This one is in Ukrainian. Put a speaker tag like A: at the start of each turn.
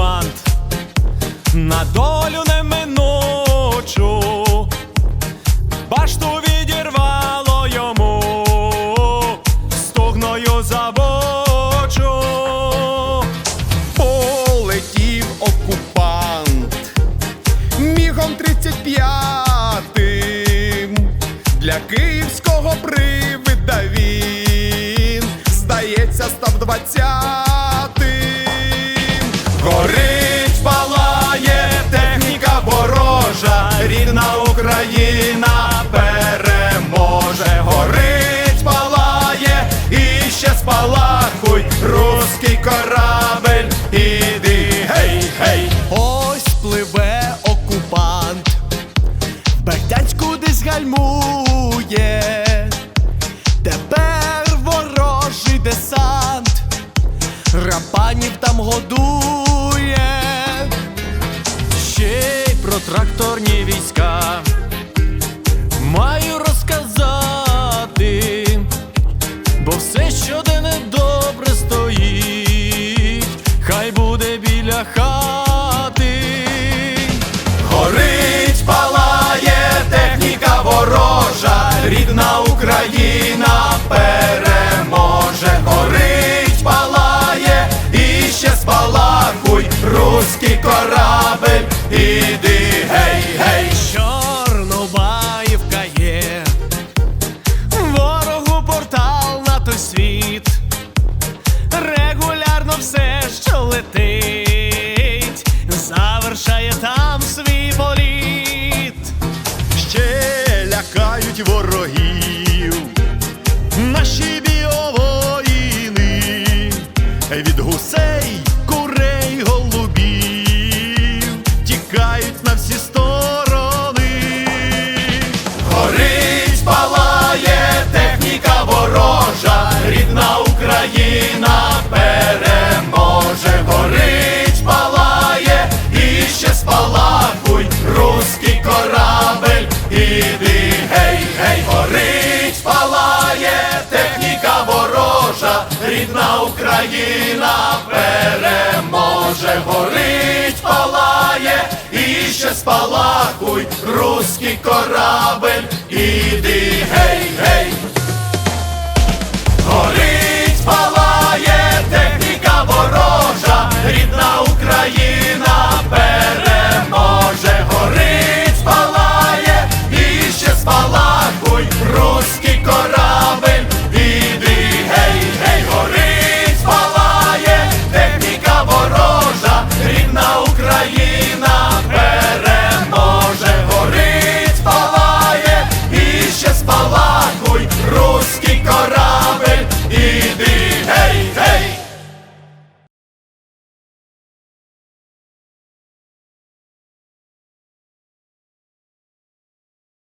A: Наїхав на долю неминучу, башту відірвало йому, стогною забочу.
B: полетів окупант мігом 35-м для київського привида він здається, став 20-тим. Горить, Україна переможе. Горить, палає і ще спалахуй, руський корабель, іди, гей, гей.
A: Ось пливе окупант, Бердянську десь гальмує. Тепер ворожий десант, рапанів там годує. Ще й про тракторні війська все, що де недобре стоїть, хай буде біля хати.
B: Лякають ворогів, наші біовоїни від гусей, рідна Україна переможе. Горить, палає і ще спалахуй, руський корабель, іди, гей, гей.